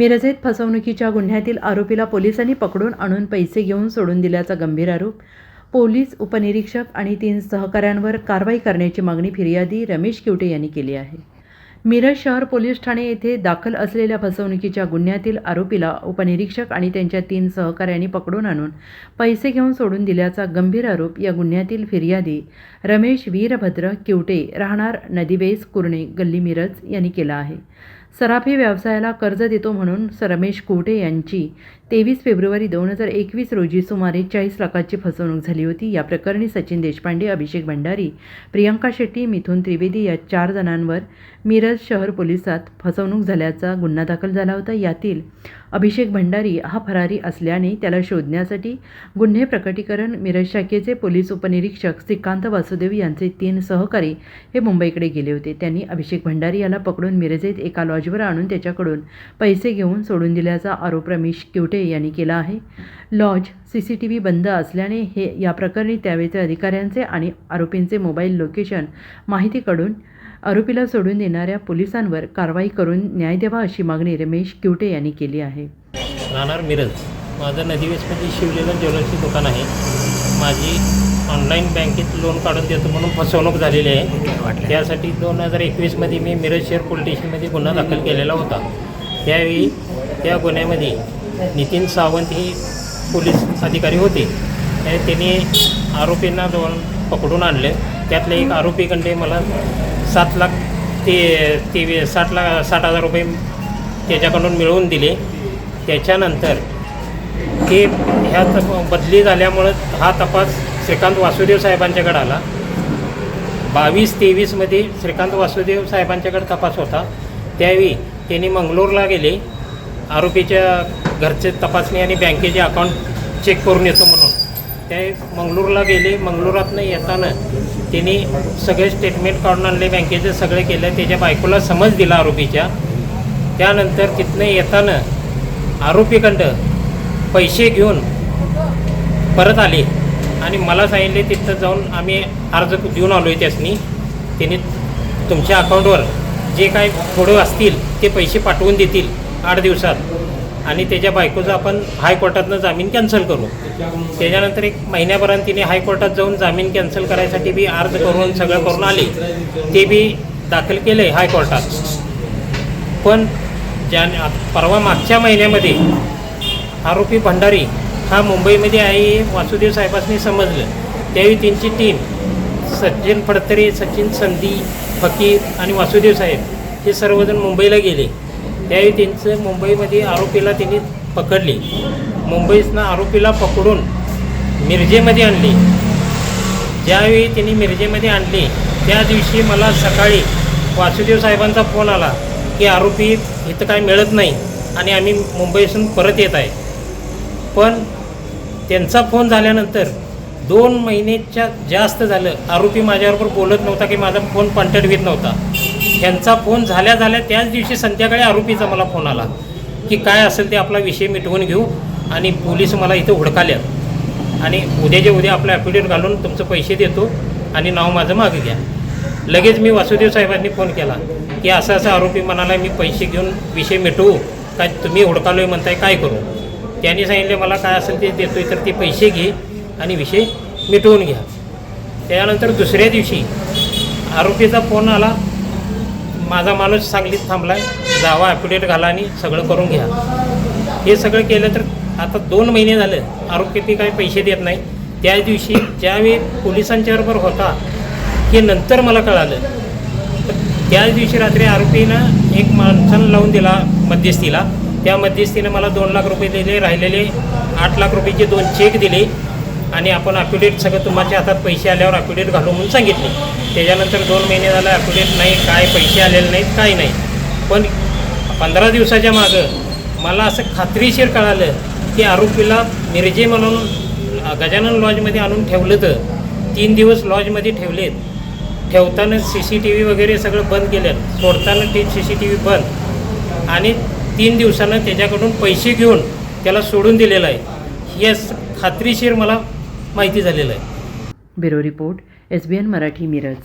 मिरजेत फसवणुकीच्या गुन्ह्यातील आरोपीला पोलिसांनी पकडून आणून पैसे घेऊन सोडून दिल्याचा गंभीर आरोप. पोलीस उपनिरीक्षक आणि तीन सहकाऱ्यांवर कारवाई करण्याची मागणी फिर्यादी रमेश किवटे यांनी केली आहे. मिरज शहर पोलीस ठाणे येथे दाखल असलेल्या फसवणुकीच्या गुन्ह्यातील आरोपीला उपनिरीक्षक आणि त्यांच्या तीन सहकाऱ्यांनी पकडून आणून पैसे घेऊन सोडून दिल्याचा गंभीर आरोप या गुन्ह्यातील फिर्यादी रमेश वीरभद्र किवटे राहणार नदीवेस कुर्णे गल्ली मिरज यांनी केला आहे. सराफी व्यवसायाला कर्ज देतो म्हणून रमेश कोटे यांची तेवीस फेब्रुवारी दोन हजार एकवीस रोजी सुमारे चाळीस लाखाची फसवणूक झाली होती. या प्रकरणी सचिन देशपांडे अभिषेक भंडारी प्रियंका शेट्टी मिथुन त्रिवेदी या चार जणांवर मिरज शहर पोलिसात फसवणूक झाल्याचा गुन्हा दाखल झाला होता. यातील अभिषेक भंडारी हा फरारी असल्याने त्याला शोधण्यासाठी गुन्हे प्रकटीकरण मिरज शाखेचे पोलीस उपनिरीक्षक श्रीकांत वासुदेव यांचे तीन सहकारी हे मुंबईकडे गेले होते. त्यांनी अभिषेक भंडारी याला पकडून मिरजेत एका लॉजवर आणून त्याच्याकडून पैसे घेऊन सोडून दिल्याचा आरोप रमेश किवटे यांनी केला आहे. Lodge C C T V बंद असल्याने हे या प्रकरणी त्यावेळचे अधिकाऱ्यांचे आणि आरोपींचे मोबाईल लोकेशन माहिती काढून आरोपीला सोडून देणाऱ्या पोलिसांवर कारवाई करून न्याय द्यावा अशी मागणी रमेश किवटे यांनी केली आहे. राहणार मिरज. माझं नदीवेसमध्ये शिवलेलं ज्वेलर्सची दुकान आहे. माझी ऑनलाईन बँकेत लोन काढून देतो म्हणून फसवणूक झालेली आहे. त्यासाठी दोन हजार एकवीसमध्ये मी मिरज शहर पोलीस स्टेशनमध्ये गुन्हा दाखल केलेला होता. त्यावेळी त्या गुन्ह्यामध्ये नितीन सावंत हे पोलीस अधिकारी होते. त्या त्यांनी आरोपींना दोन पकडून आणले. त्यातले एक आरोपीकडे मला सात लाख ते ते साठ लाख साठ हजार रुपये त्याच्याकडून मिळवून दिले. त्याच्यानंतर ते ह्या तप बदली झाल्यामुळं हा तपास श्रीकांत वासुदेव साहेबांच्याकडे आला. बावीस तेवीसमध्ये श्रीकांत वासुदेव साहेबांच्याकडे तपास होता. त्यावेळी त्यांनी मंगलोरला गेले. आरोपीच्या घरचे तपासणी आणि बँकेचे अकाउंट चेक करून येतो म्हणून. ते मंगळूरला गेले. मंगलोरातनं येताना त्यांनी सगळे स्टेटमेंट काढून आणले. बँकेचे सगळे केलं. त्याच्या बायकोला समज दिला आरोपीच्या. त्यानंतर तिथनं येताना आरोपीकडं पैसे घेऊन परत आले. आणि मला सांगितले तिथं जाऊन आम्ही अर्ज देऊन आलो आहे त्यासनी. त्याने तुमच्या अकाउंटवर जे काय थोडं असतील ते पैसे पाठवून देतील आठ दिवसात. आणि त्याच्या बायकोचा आपण हायकोर्टातनं जामीन कॅन्सल करू. त्याच्यानंतर एक महिन्यापर्यंत तिने हायकोर्टात जाऊन जामीन कॅन्सल करायसाठी बी अर्ज करून सगळं करून आले. ते बी दाखल केलं आहे हायकोर्टात. पण ज्या परवा मागच्या महिन्यामध्ये आरोपी भंडारी हा मुंबईमध्ये आहे हे वासुदेव साहेबांनी समजलं. त्यावेळी त्यांची टीम सचिन फडतरे सचिन संधी फकीर आणि वासुदेव साहेब हे सर्वजण मुंबईला गेले. त्यावेळी त्यांचं मुंबईमध्ये आरोपीला त्यांनी पकडले. मुंबईतनं आरोपीला पकडून मिरजेमध्ये आणले. ज्यावेळी त्यांनी मिरजेमध्ये आणले त्या दिवशी मला सकाळी वासुदेव साहेबांचा फोन आला की आरोपी इथं काय मिळत नाही आणि आम्ही मुंबईतून परत येत आहे. पण त्यांचा फोन झाल्यानंतर दोन महिन्याच्या जास्त झालं. आरोपी माझ्याबरोबर बोलत नव्हता की माझा फोन पंटडवीत नव्हता. त्यांचा फोन झाल्या झाल्या त्याच दिवशी संध्याकाळी आरोपीचा मला फोन आला की काय असेल ते आपला विषय मिटवून घेऊ आणि पोलीस मला इथं हुडकाल्यात आणि उद्याच्या उद्या आपलं ॲफिडेविट घालून तुमचं पैसे देतो आणि नाव माझं मागे घ्या. लगेच मी वासुदेव साहेबांनी फोन केला की असा असा आरोपी म्हणाला मी पैसे घेऊन विषय मिटवू? काय तुम्ही हुडकालोय म्हणताय काय करू? त्यांनी सांगितले मला काय असेल ते देतोय तर ते पैसे घे आणि विषय मिटवून घ्या. त्यानंतर दुसऱ्या दिवशी आरोपीचा फोन आला माझा माणूस सांगलीत थांबला आहे जावा ॲफिडेविट घाला आणि सगळं करून घ्या. हे सगळं केलं तर आता दोन महिने झालं आरोपी काही पैसे देत नाही. त्या दिवशी ज्यावेळी पोलिसांच्याबरोबर होता हे नंतर मला कळालं. तर त्याच दिवशी रात्री आरोपीनं एक माणसानं लावून दिला मध्यस्थीला. त्या मध्यस्थीने मला दोन लाख रुपये दिले राहिलेले आठ लाख रुपयेचे दोन चेक दिले आणि आपण अॅफिडेट सगळं तुमच्या हातात पैसे आल्यावर अॅफिडेट घालू म्हणून सांगितले. त्याच्यानंतर दोन महिने झालं अॅफिडेट नाही काय पैसे आलेले नाहीत काय नाही. पण पंधरा दिवसाच्या मागं मला असं खात्रीशीर कळालं की आरोपीला मिरजे म्हणून गजानन लॉजमध्ये आणून ठेवलं तर तीन दिवस लॉजमध्ये ठेवलेत. ठेवताना सी सी टी व्ही वगैरे सगळं बंद केलं. सोडताना ते सी सी टी व्ही बंद. आणि तीन दिवसानं त्याच्याकडून पैसे घेऊन त्याला सोडून दिलेलं आहे. हे खात्रीशीर मला माहिती झालेलं आहे. Bureau report S B N Marathi Miraj.